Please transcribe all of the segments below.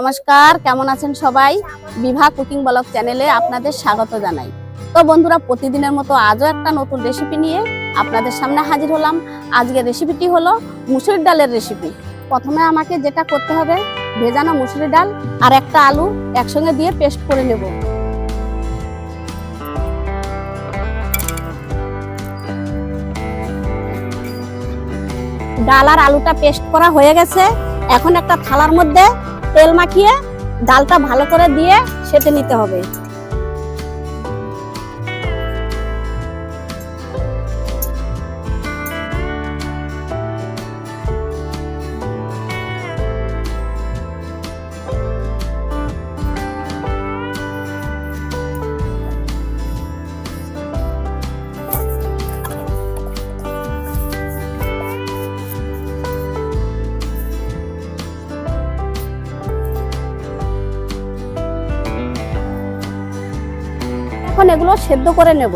নমস্কার, কেমন আছেন সবাই? বিভা কুকিং ব্লগ চ্যানেলে আপনাদের স্বাগত জানাই। তো বন্ধুরা, প্রতিদিনের মতো আজও একটা নতুন রেসিপি নিয়ে আপনাদের সামনে হাজির হলাম। আজকের রেসিপিটি হলো মুসুরির ডালের রেসিপি প্রথমে আমাকে যেটা করতে হবে, ভেজানো মুসুরি ডাল আর একটা আলু একসঙ্গে দিয়ে পেস্ট করে নেব। ডাল আর আলুটা পেস্ট করা হয়ে গেছে। এখন একটা থালার মধ্যে তেল মাখিয়ে ডালটা ভালো করে দিয়ে সেটে নিতে হবে। এখন এগুলো সেদ্ধ করে নেব।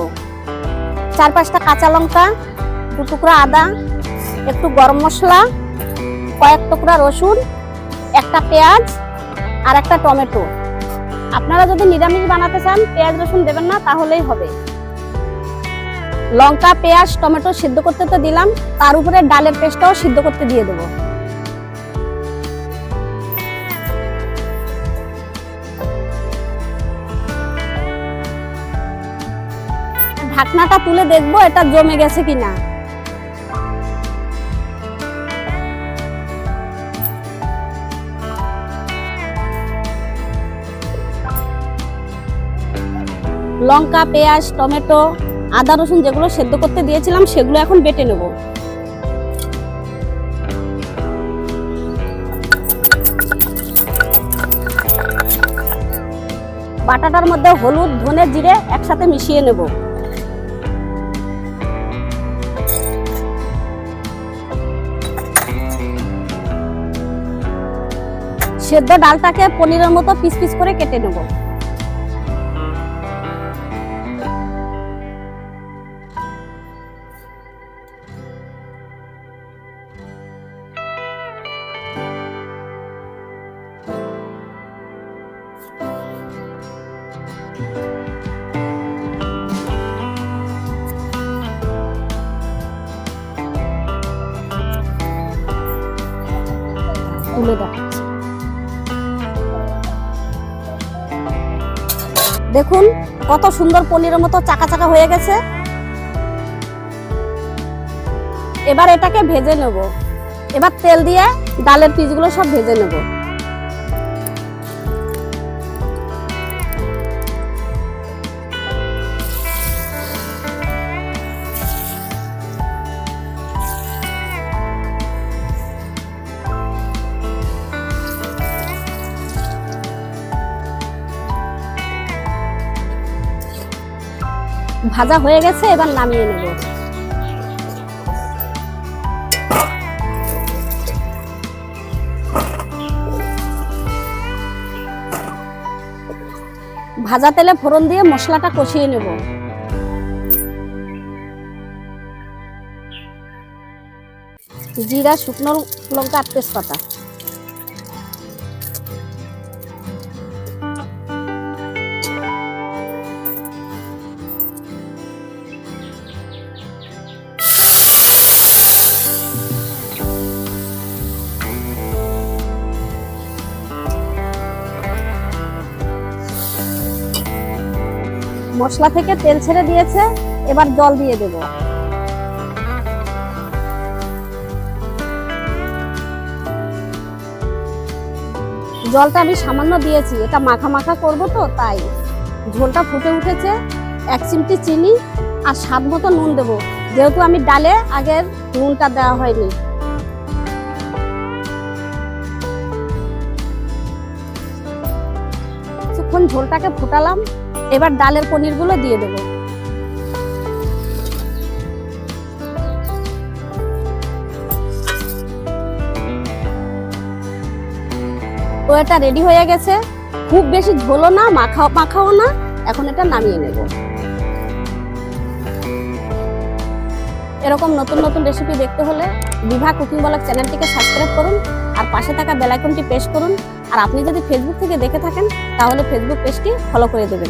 চার পাঁচটা কাঁচা লঙ্কা, দু টুকরা আদা, একটু গরম মশলা, কয়েক টুকরা রসুন, একটা পেঁয়াজ আর একটা টমেটো। আপনারা যদি নিরামিষ বানাতে চান, পেঁয়াজ রসুন দেবেন না, তাহলেই হবে। লঙ্কা, পেঁয়াজ, টমেটো সিদ্ধ করতে তো দিলাম, তার উপরে ডালের পেস্টটাও সিদ্ধ করতে দিয়ে দেবো। ঢাকনাটা তুলে দেখব এটা জমে গেছে কিনা। লঙ্কা, পেঁয়াজ, টমেটো, আদা, রসুন যেগুলো সেদ্ধ করতে দিয়েছিলাম সেগুলো এখন বেটে নেব। বাটাটার মধ্যে হলুদ, ধনে, জিরে একসাথে মিশিয়ে নেব। সেদ্ধ ডালটাকে পনিরের মতো পিস পিস করে কেটে নেব। তুলে দেখুন, কত সুন্দর পনিরের মতো চাকা চাকা হয়ে গেছে। এবার এটাকে ভেজে নেব। এবার তেল দিয়ে ডালের পিসগুলো সব ভেজে নেব। ভাজা হয়ে গেছে, এবার নামিয়ে নেব। ভাজা তেলে ফোড়ন দিয়ে মশলাটা কষিয়ে নেব। জিরা, শুকনো লঙ্কা তেজপাতা। মশলা থেকে তেল ছেড়ে দিয়েছে, এবার জল দিয়ে দেব। জলটা আমি সামান্য দিয়েছি, এটা মাখা মাখা করব তো, তাই। ঝোলটা ফুটে উঠেছে, এক চিমটি চিনি আর স্বাদ মতো নুন দেবো। যেহেতু আমি ডালে আগের নুনটা দেওয়া হয়নি। ঝোলটাকে ফুটালাম এবার ডালের পনিরগুলো দিয়ে দেব। এটা রেডি হয়ে গেছে। খুব বেশি ঝোলো না মাখাও মাখাও না। এখন এটা নামিয়ে নেব। এরকম নতুন নতুন রেসিপি দেখতে হলে বিভা কুকিং ব্লগ চ্যানেলটিকে সাবস্ক্রাইব করুন আর পাশে থাকা বেল আইকনটি প্রেস করুন। আর আপনি যদি ফেসবুক থেকে দেখে থাকেন, তাহলে ফেসবুক পেজটি ফলো করে দেবেন।